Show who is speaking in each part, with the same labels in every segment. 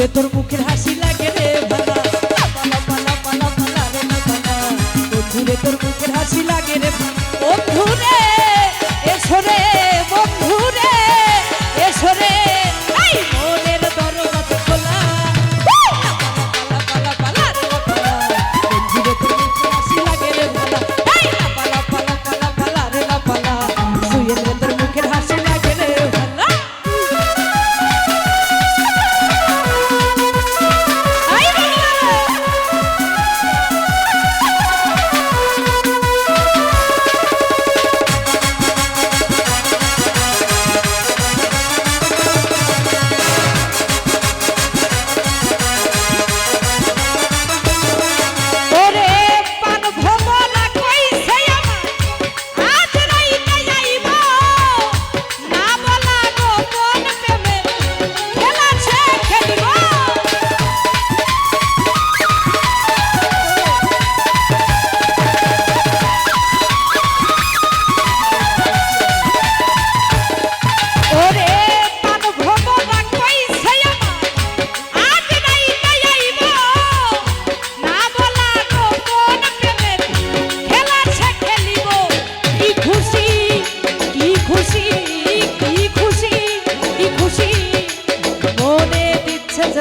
Speaker 1: de tu mujer así la quieres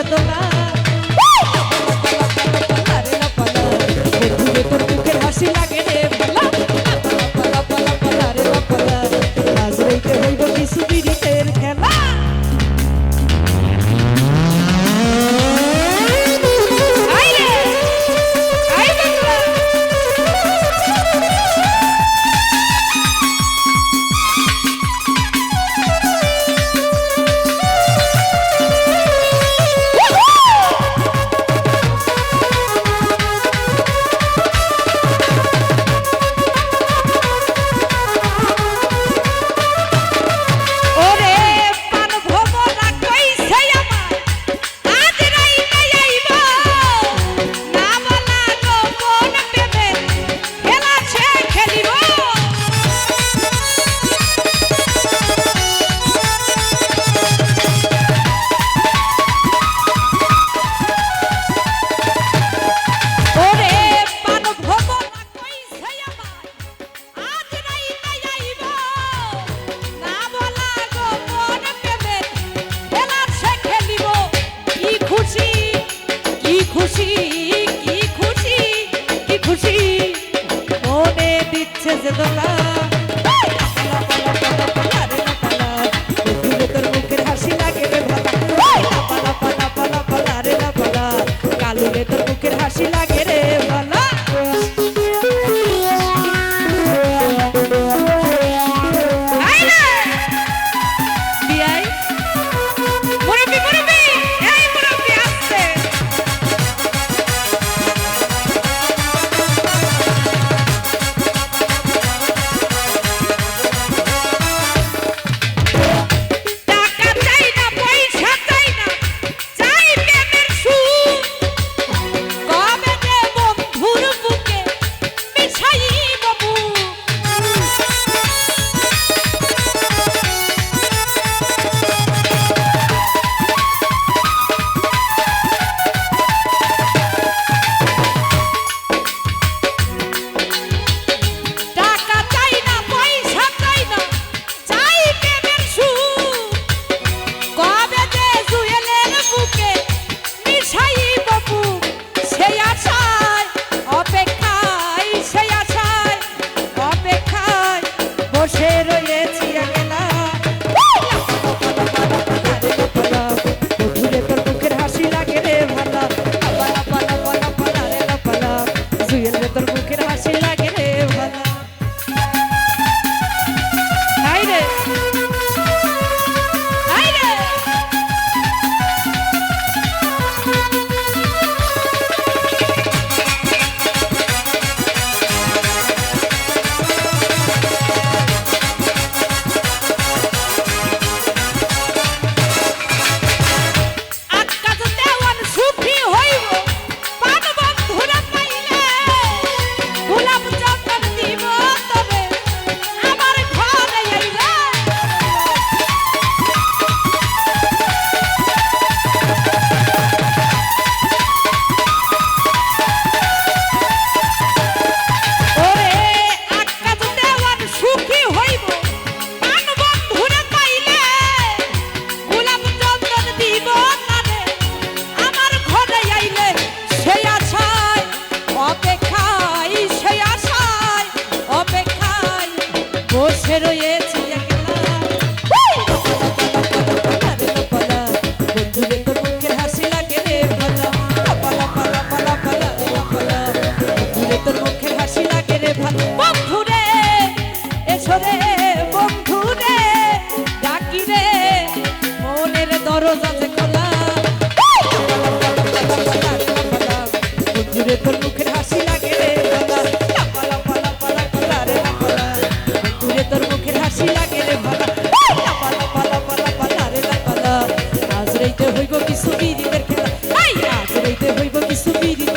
Speaker 1: তোলা হাসি লাগে রে পালা পালা পালা পালা রে পালা আজ রাইতে হইব কিছু বিড়িতের খেলা। খেলা